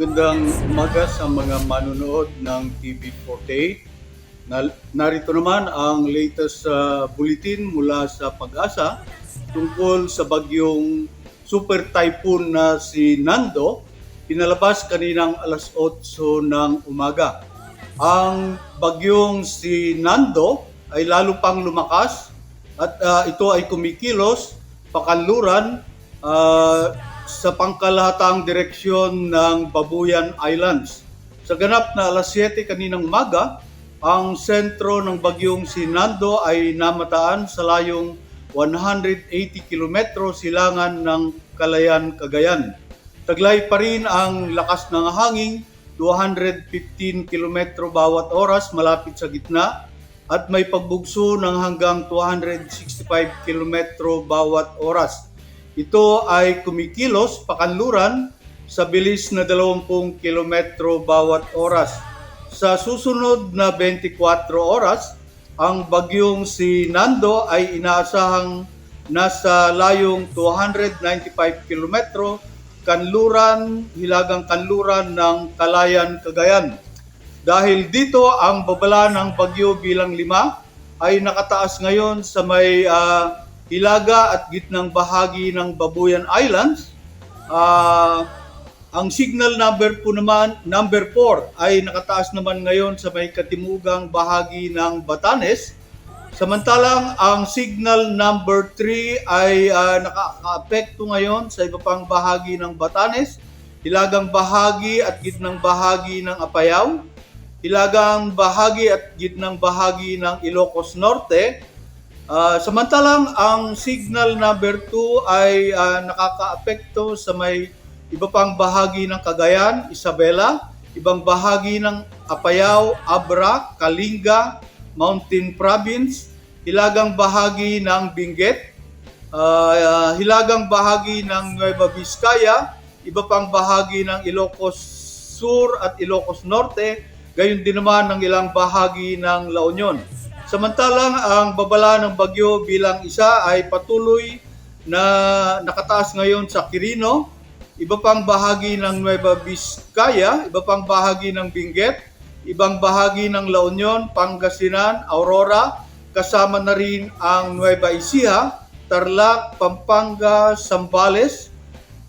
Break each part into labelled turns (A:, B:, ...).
A: Magandang umaga sa mga manunood ng TV48. Na, narito naman ang latest sa bulletin mula sa pag-asa tungkol sa bagyong super typhoon na si Nando, pinalabas kaninang alas 8 ng umaga. Ang bagyong si Nando ay lalo pang lumakas at ah, ito ay kumikilos pakanluran ah, sa pangkalahatang direksyon ng Babuyan Islands. Sa ganap na alas 7 kaninang umaga, ang sentro ng bagyong si Nando ay namataan sa layong 180 kilometro silangan ng Kalayan, Cagayan. Taglay pa rin ang lakas ng hangin, 215 kilometro bawat oras malapit sa gitna at may pagbugso ng hanggang 265 kilometro bawat oras. Ito ay kumikilos pakanluran sa bilis na 20 kilometro bawat oras. Sa susunod na 24 oras, ang bagyong si Nando ay inaasahang nasa layong 295 kilometro kanluran, hilagang kanluran ng Kalayan, Cagayan. Dahil dito ang babala ng bagyo bilang lima ay nakataas ngayon sa may ah, hilaga at gitnang bahagi ng Babuyan Islands. Ah, ang signal number po naman, number 4 ay nakataas naman ngayon sa may katimugang bahagi ng Batanes. Samantalang ang signal number 3 ay uh, nakaka-apekto ngayon sa iba pang bahagi ng Batanes, hilagang bahagi at gitnang bahagi ng Apayao, hilagang bahagi at gitnang bahagi ng Ilocos Norte. Ah, samantalang ang signal number 2 ay ah, nakaka-apekto sa may iba pang bahagi ng Cagayan, Isabela, ibang bahagi ng Apayao, Abra, Kalinga, Mountain Province, hilagang bahagi ng Benguet, ah, hilagang bahagi ng Nueva Vizcaya, iba pang bahagi ng Ilocos Sur at Ilocos Norte, gayon din naman ng ilang bahagi ng La Union. Samantalang ang babala ng bagyo bilang isa ay patuloy na nakataas ngayon sa Quirino, iba pang bahagi ng Nueva Vizcaya, iba pang bahagi ng Benguet, ibang bahagi ng La Union, Pangasinan, Aurora, kasama na rin ang Nueva Ecija, Tarlac, Pampanga, Zambales,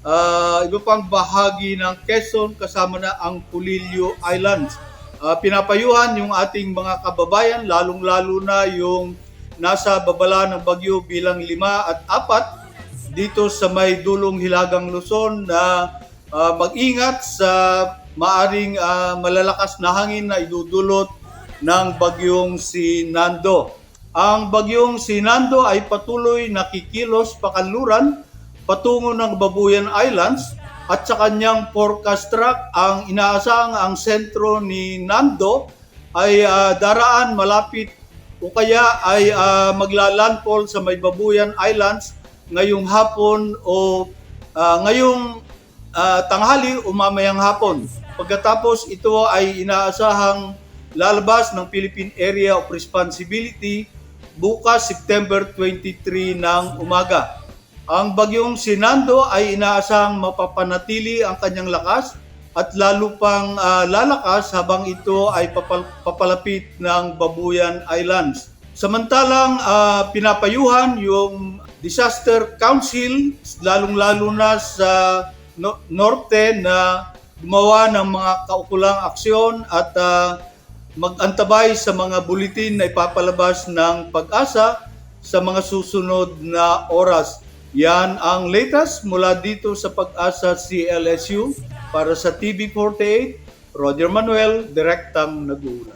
A: ah, iba pang bahagi ng Quezon, kasama na ang Pulilio Islands. Ah, pinapayuhan yung ating mga kababayan, lalong-lalo na yung nasa babala ng bagyo bilang lima at apat dito sa may dulong Hilagang Luzon na ah, mag-ingat sa maaring ah, malalakas na hangin na idudulot ng bagyong si Nando. Ang bagyong si Nando ay patuloy nakikilos pakanluran patungo ng Babuyan Islands at sa kanyang forecast track ang inaasahang ang sentro ni Nando ay ah, daraan malapit o kaya ay ah, maglalandfall sa may Babuyan Islands ngayong hapon o ah, ngayong ah, tanghali o mamayang hapon. Pagkatapos ito ay inaasahang lalabas ng Philippine Area of Responsibility bukas September 23 ng umaga. Ang bagyong Sinando ay inaasahang mapapanatili ang kanyang lakas at lalo pang ah, lalakas habang ito ay papal- papalapit ng Babuyan Islands. Samantalang ah, pinapayuhan yung Disaster Council, lalong-lalo na sa no- norte na gumawa ng mga kaukulang aksyon at ah, mag-antabay sa mga bulletin na ipapalabas ng pag-asa sa mga susunod na oras. Yan ang latest mula dito sa pag-asa CLSU para sa TV48. Roger Manuel, direktang nag-uula.